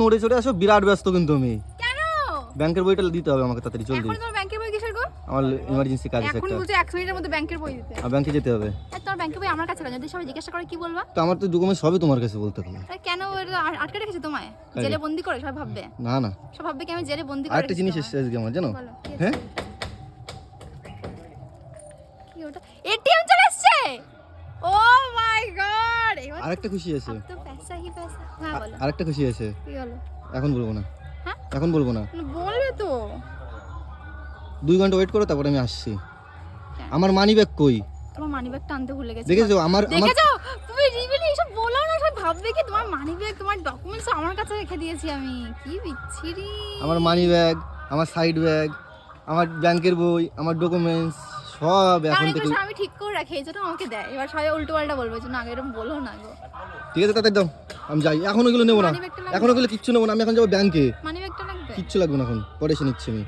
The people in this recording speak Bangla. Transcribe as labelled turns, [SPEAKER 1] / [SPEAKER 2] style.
[SPEAKER 1] নড়ে চড়ে আসো বিরাট ব্যস্ত কিন্তু আমি। ব্যাংকের বইটা দিতে হবে আমাকে তাড়াতাড়ি জলদি। আমার ইমার্জেন্সি কাজ আছে
[SPEAKER 2] এখন 1 মিনিটের মধ্যে ব্যাংকের বই দিতে।
[SPEAKER 1] আর ব্যাংকে যেতে হবে।
[SPEAKER 2] তোর বই আমার কাছে যদি সবাই জিজ্ঞাসা করে কি বলবা?
[SPEAKER 1] তো আমার তো ডকুমেন্ট সবই তোমার কাছে বলতে হবে।
[SPEAKER 2] কেন আটকে রেখেছে তোমায়? জেলে বন্দি করে সবাই ভাববে।
[SPEAKER 1] না না।
[SPEAKER 2] সব ভাববে কি আমি জেলে বন্দি করে একটা
[SPEAKER 1] জিনিস আজকে আমার জানো? হ্যাঁ?
[SPEAKER 2] কি ওটা? এটিএম চলে ও মাই গড!
[SPEAKER 1] আরেকটা খুশি আছে।
[SPEAKER 2] হ্যাঁ বলো।
[SPEAKER 1] আরেকটা খুশি আছে
[SPEAKER 2] কি হলো?
[SPEAKER 1] এখন বলব না।
[SPEAKER 2] হ্যাঁ?
[SPEAKER 1] এখন বলব না।
[SPEAKER 2] বলবে তো।
[SPEAKER 1] দুই ঘণ্টা ওয়েট করো তারপরে আমি আসছি। আমার মানি ব্যাগ কই?
[SPEAKER 2] তোমার মানি ব্যাগটা আনতে ভুলে গেছি।
[SPEAKER 1] দেখেছ? আমার আমার
[SPEAKER 2] দেখেছ তুমি রিভিলি এসব বলো না সব ভাববে কি তোমার মানি ব্যাগ তোমার ডকুমেন্টস আমার কাছে রেখে দিয়েছি আমি। কি বিচ্ছিরি।
[SPEAKER 1] আমার মানি ব্যাগ আমার সাইড ব্যাগ আমার ব্যাংকের বই আমার ডকুমেন্টস সব এখন থেকে
[SPEAKER 2] আমি ঠিক করে রাখি এই জন্য আমাকে দেয়। এবার সবাই উল্টো পাল্টা বলবে যে না এরকম বলো না গো।
[SPEAKER 1] ঠিক আছে তাতে দাও। আমি যাই। এখন ওগুলো নেব না। এখন ওগুলো কিচ্ছু নেব না। আমি এখন যাব ব্যাংকে
[SPEAKER 2] মানি ব্যাগটা লাগবে?
[SPEAKER 1] কিচ্ছু লাগবে না এখন। পরে এসে নিচ্ছি আমি।